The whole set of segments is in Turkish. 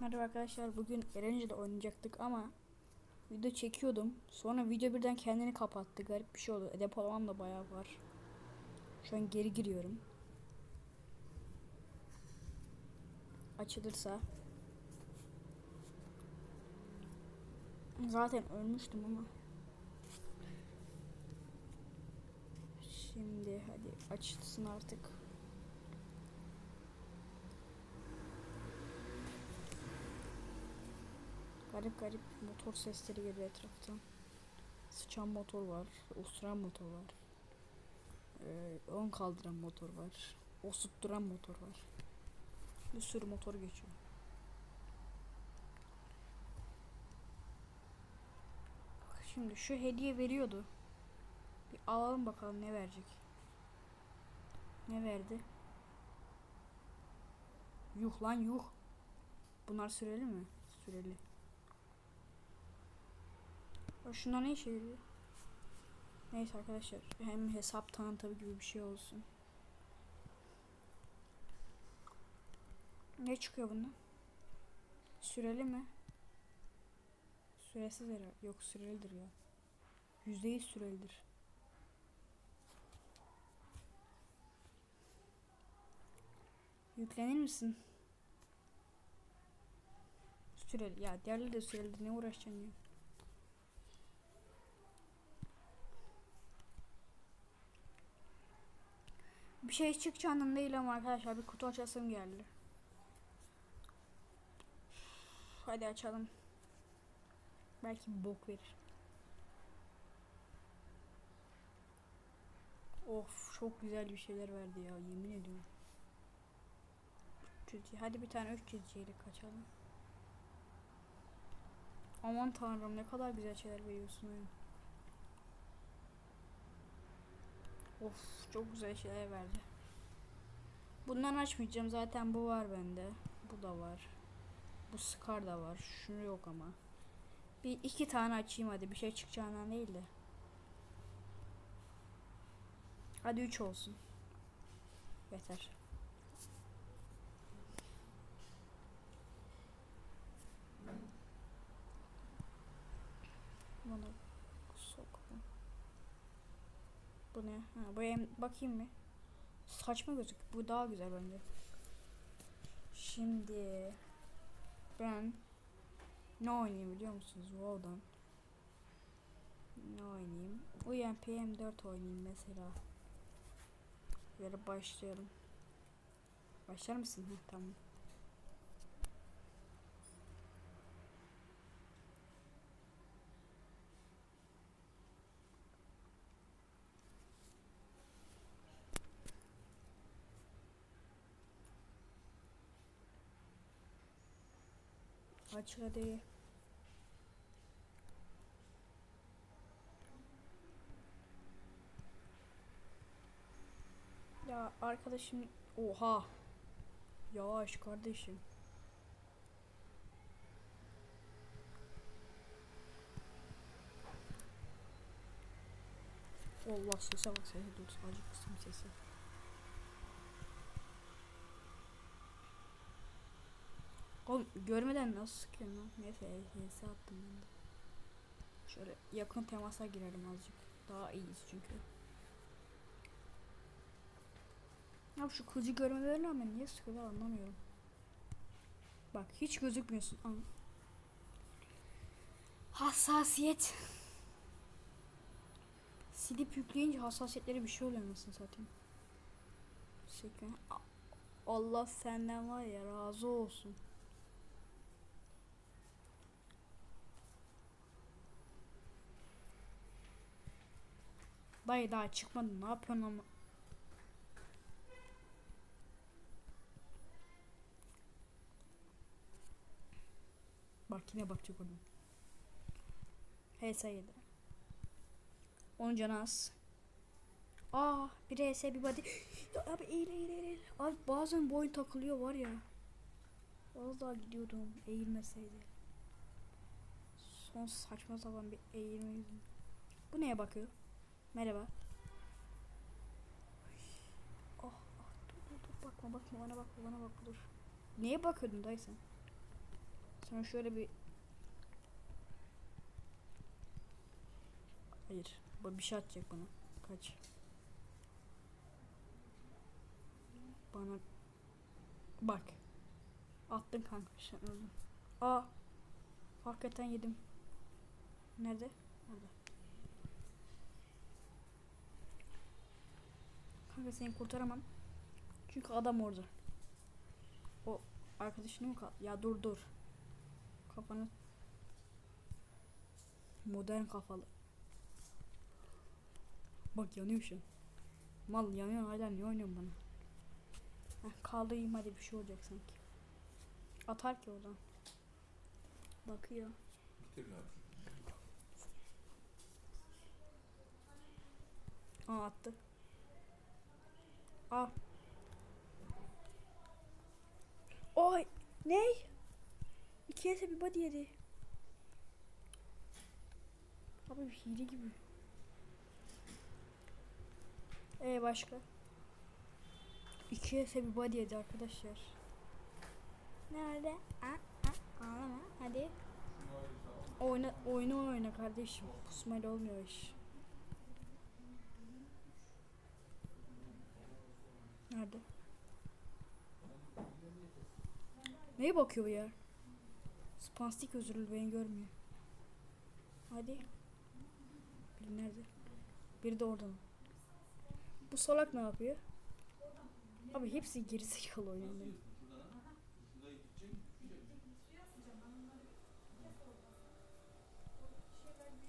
Merhaba arkadaşlar bugün Erencil'de oynayacaktık ama video çekiyordum. Sonra video birden kendini kapattı. Garip bir şey oldu. E, Depolamam da bayağı var. Şu an geri giriyorum. Açılırsa. Zaten ölmüştüm ama. Şimdi hadi açılsın artık. Garip garip motor sesleri geliyor etraftan. Sıçan motor var, usturan motor var. Ee, ön kaldıran motor var. Osutturan motor var. Bir sürü motor geçiyor. Bak Şimdi şu hediye veriyordu. Bir alalım bakalım ne verecek. Ne verdi? Yuh lan yuh. Bunlar süreli mi? Süreli. Ya Şunlar ne işe yarıyor? Neyse arkadaşlar hem hesap tanıtımı gibi bir şey olsun. Ne çıkıyor bundan? Süreli mi? Süresiz herhalde. Yok sürelidir ya. Yüzde yüz sürelidir. Yüklenir misin? Süreli. Ya diğerleri de sürelidir. Ne uğraşacaksın ya? Bir şey çıkacağından değil ama arkadaşlar bir kutu açasım geldi. Hadi açalım. Belki bok verir. Of çok güzel bir şeyler verdi ya yemin ediyorum. 300 hadi bir tane 300 çeyrek kaçalım. Aman tanrım ne kadar güzel şeyler veriyorsun oyun. Of çok güzel şeyler verdi. Bundan açmayacağım zaten bu var bende. Bu da var. Bu Scar da var. Şunu yok ama. Bir iki tane açayım hadi bir şey çıkacağından değil de. Hadi üç olsun. Yeter. Bana sokma. Bu ne? Ha, bu em bakayım mı? Saçma gözük. Bu daha güzel bence. Şimdi ben ne oynayayım biliyor musunuz? WoW'dan. Ne oynayayım? UMP M4 oynayayım mesela. Böyle başlayalım. Başlar mısın? Heh, tamam. Aç hadi. Ya arkadaşım oha. Yavaş kardeşim. Allah sese bak sese dur sadece kısım sesi. Oğlum görmeden nasıl sıkıyorsun lan? Neyse HS attım ben de. Şöyle yakın temasa girelim azıcık. Daha iyiyiz çünkü. Abi şu kılıcı görmelerine rağmen niye sıkıyorlar anlamıyorum. Bak hiç gözükmüyorsun. An Hassasiyet. Silip yükleyince hassasiyetleri bir şey oluyor nasıl satayım. Şeker. Allah senden var ya razı olsun. Dayı daha çıkmadı ne yapıyorsun ama. Bak yine bakacak onu. HS7. 10 canı az. Aa bir HS bir body. Ya abi eğil eğil eğil. Abi bazen boyun takılıyor var ya. Daha gidiyordum eğilmeseydi. Son saçma sapan bir eğilme. Bu neye bakıyor? Merhaba. Oh, oh dur dur dur bakma bakma bana bakma bana bakma dur. Neye bakıyordun dayı sen? Sonra şöyle bir Hayır. Bir şey atacak bana. Kaç. Bana bak. Attın kanka sen öldün. Aa. Hakikaten yedim. Nerede? Nerede? Kanka seni kurtaramam. Çünkü adam orada. O arkadaşını mı kal? Ya dur dur. Kafanı modern kafalı. Bak yanıyor şu an. Mal yanıyor hala niye oynuyorsun bana? Heh, kaldırayım hadi bir şey olacak sanki. Atar ki oradan. Bakıyor. Aa attı. Aa. Oy. Ne? İki ese bir body yedi. Abi bir hile gibi. Ee başka? İki ese bir body yedi arkadaşlar. Nerede? Aa, aa, ağlama hadi. Oyna, oyunu oyna kardeşim. Pusmayla olmuyor iş. Nerede? Neye bakıyor bu ya? Spanstik özürlü beni görmüyor. Hadi. Biri nerede? Biri de oradan. Bu salak ne yapıyor? Abi hepsi gerizekalı oynuyor.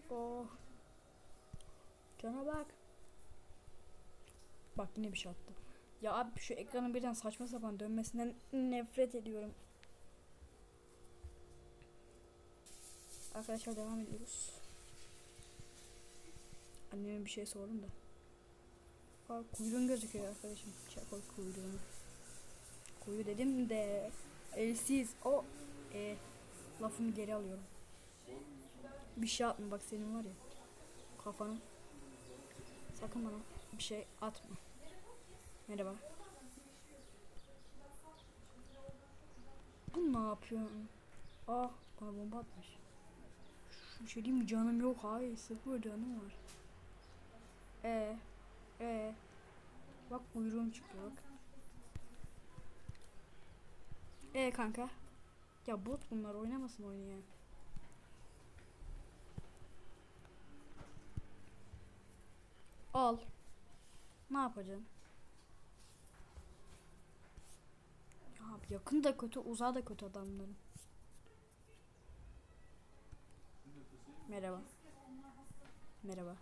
Oh. Cana bak. Bak yine bir şey attı. Ya abi şu ekranın birden saçma sapan dönmesinden nefret ediyorum. Arkadaşlar devam ediyoruz. Anneme bir şey sordum da. Aa, kuyruğun gözüküyor arkadaşım. Çak o kuyruğunu. Kuyu dedim de elsiz. O e, lafımı geri alıyorum. Bir şey atma bak senin var ya. Kafanı. Sakın bana bir şey atma. Merhaba. Bu ne yapıyor? Ah bana bomba atmış. Şu şey diyeyim mi canım yok hayır sıfır canım var. E e bak kuyruğum çıkıyor bak. E kanka. Ya bot bunlar oynamasın oyunu ya. Al. Ne yapacaksın? Ya yakın da kötü, uzağı da kötü adamların. Merhaba. Merhaba.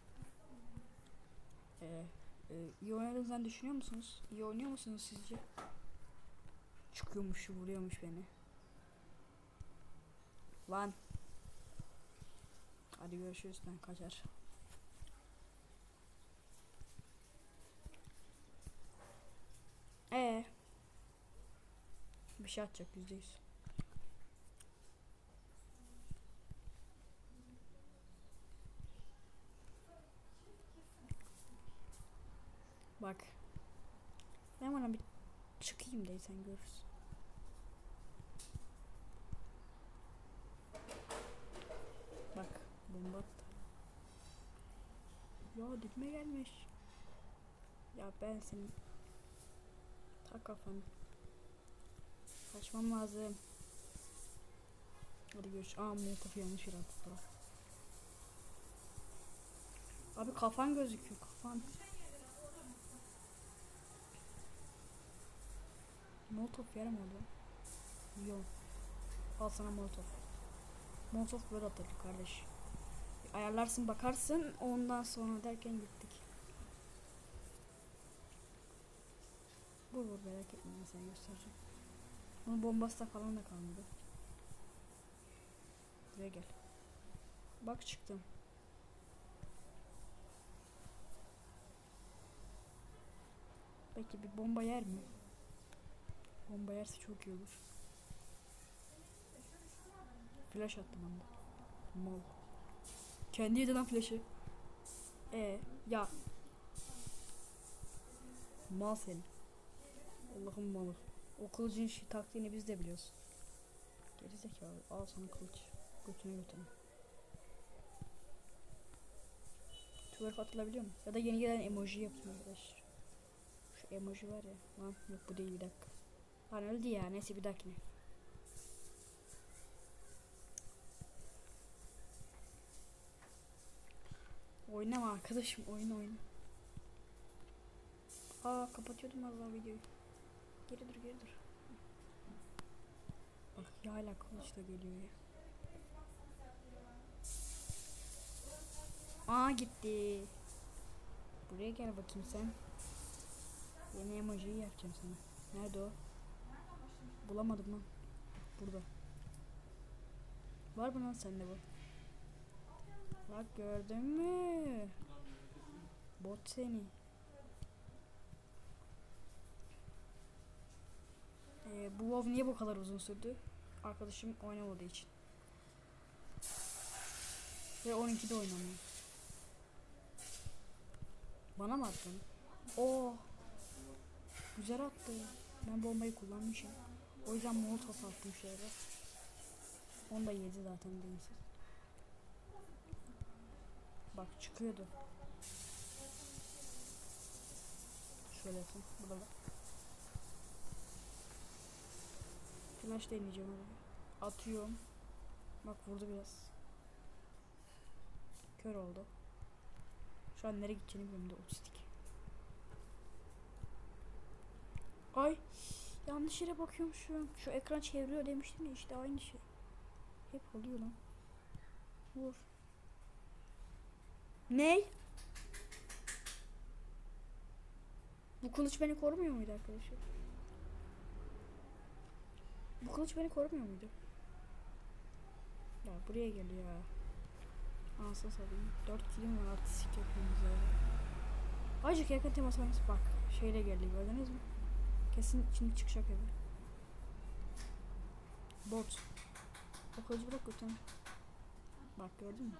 Ee, e, iyi oynadığınızdan düşünüyor musunuz? İyi oynuyor musunuz sizce? Çıkıyormuş, vuruyormuş beni. Lan. Hadi görüşürüz ben kaçar. Ee. Bir şey atacak yüzde yüz. Bak. Ben bana bir çıkayım de sen görürsün. Bak bomba attı. Ya dibime gelmiş. Ya ben senin tak kafanı. Kaçmam lazım. Hadi görüş. Aa molotof yanlış yere attı. Abi kafan gözüküyor kafan. Molotof yerim orada. Yok. Al sana molotof. Molotof böyle atılır kardeş. Ayarlarsın bakarsın ondan sonra derken gittik. Vur vur merak etme ben sana göstereceğim. Bunun bombası da falan da kalmadı. Buraya gel. Bak çıktım. Peki bir bomba yer mi? Bomba yerse çok iyi olur. Flash attım anda. Mal. Kendi yedi lan flash'ı. E ya. Mal seni. Allah'ım malı. O kılıcın şi- taktiğini biz de biliyoruz. Geri Gerizekalı. Al sana kılıç. Götüne götüne. Twerk atılabiliyor mu? Ya da yeni gelen emoji yapayım arkadaşlar. Şu emoji var ya. Lan yok bu değil bir dakika. Lan öldü ya. Neyse bir dakika. Oynama arkadaşım oyun oyna. Aa kapatıyordum az daha videoyu. Geri dur geri dur. Bak ya hala kılıç geliyor ya. Aa gitti. Buraya gel bakayım sen. Yeni emojiyi yapacağım sana. Nerede o? Bulamadım lan. Burada. Var mı lan sende bu? Bak gördün mü? Bot seni. Ee, bu WoW niye bu kadar uzun sürdü? Arkadaşım oynamadığı için. Ve 12'de oynamıyor. Bana mı attın? Oo. Güzel attı. Ben bombayı kullanmışım. O yüzden molotof attım şöyle. Onu da yedi zaten değilsiz. Bak çıkıyordu. Şöyle yapayım. Burada bak. Flash deneyeceğim oraya. Atıyorum. Bak vurdu biraz. Kör oldu. Şu an nereye gideceğini bilmiyorum da otistik. Ay yanlış yere bakıyormuşum. Şu ekran çeviriyor demiştim ya işte aynı şey. Hep oluyor lan. Vur. Ney? Bu kılıç beni korumuyor muydu arkadaşlar? Bu kılıç beni korumuyor muydu? Ya buraya gel ya. Anasını satayım. 4 kilim var artistik yapıyoruz ya. Azıcık yakın temas oynayız. Bak şeyle geldi gördünüz mü? Kesin şimdi çıkacak eve. Bot. O kılıcı bırak götürün. Bak gördün mü?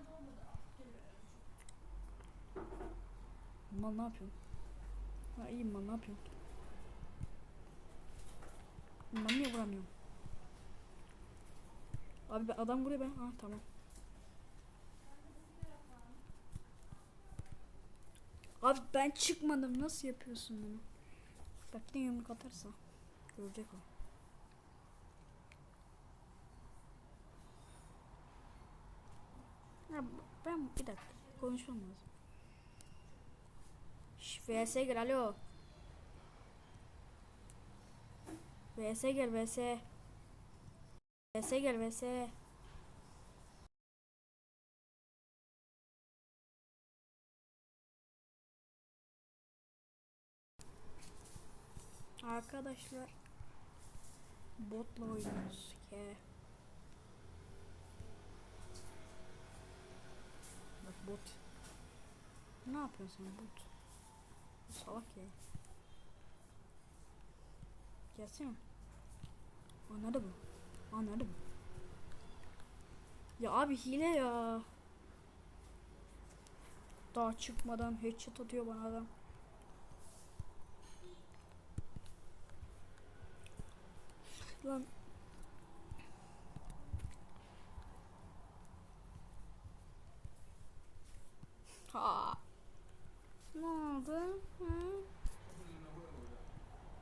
Mal ne yapıyorsun? Ha iyiyim mal ne yapıyorsun? Ben niye vuramıyorum? Abi adam vuruyor ben. Ha tamam. Abi ben çıkmadım. Nasıl yapıyorsun bunu? Bak ne yumruk atarsa. Görecek o. Ya ben bir dakika konuşmam lazım. Şş, VS gel alo. VS gel VS. VS gel VS. Arkadaşlar botla oynuyoruz ki. Bak bot. Ne yapıyorsun bot? Salak ya. Gelsene. Aa nerede bu? Aa nerede? Ya abi hile ya. Daha çıkmadan headshot atıyor bana adam. Lan. Ha. Ne oldu? Ha?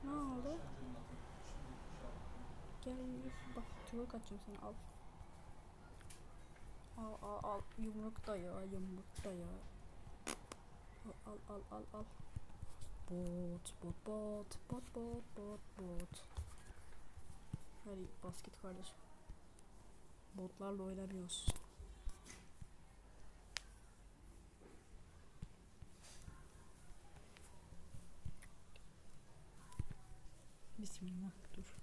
Ne oldu? Gel tüvek atacağım sana al. Al al al yumruk da ya yumruk da ya. Al al al al al. Bot bot bot bot bot bot bot. Hadi basket kardeşim. Botlarla oynamıyoruz. Bismillah dur.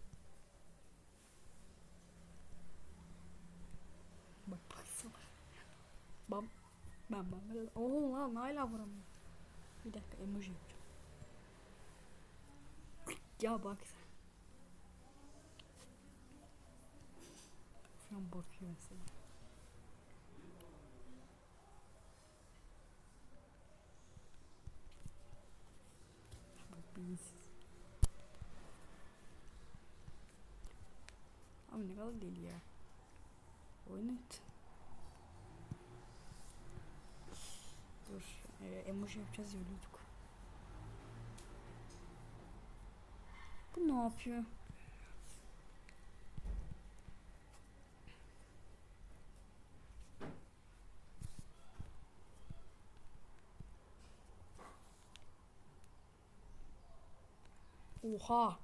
Bak baksana. Bam. Ben bam. Oo lan hala vuramıyor. Bir dakika emoji yapacağım. Ya bak sen. Şu an bakıyor mesela. Abi ne kadar deli ya. Oynat. Dur. E, emoji yapacağız ya ölüyorduk. Bu ne yapıyor? Oha.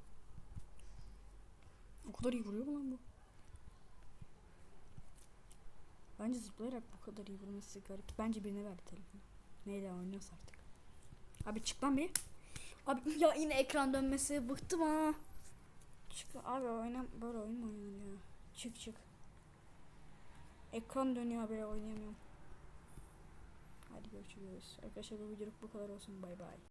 O kadar iyi vuruyor mu lan bu? Bence zıplayarak bu kadar iyi vurması garip. Bence birine ver telefonu. Neyle oynuyorsa artık. Abi çık lan bir. Abi ya yine ekran dönmesi bıktım ha. Çık abi oynam böyle oyun mu oynanır ya? Çık çık. Ekran dönüyor böyle oynayamıyorum. Hadi görüşürüz. Arkadaşlar bu videoluk bu kadar olsun. Bay bay.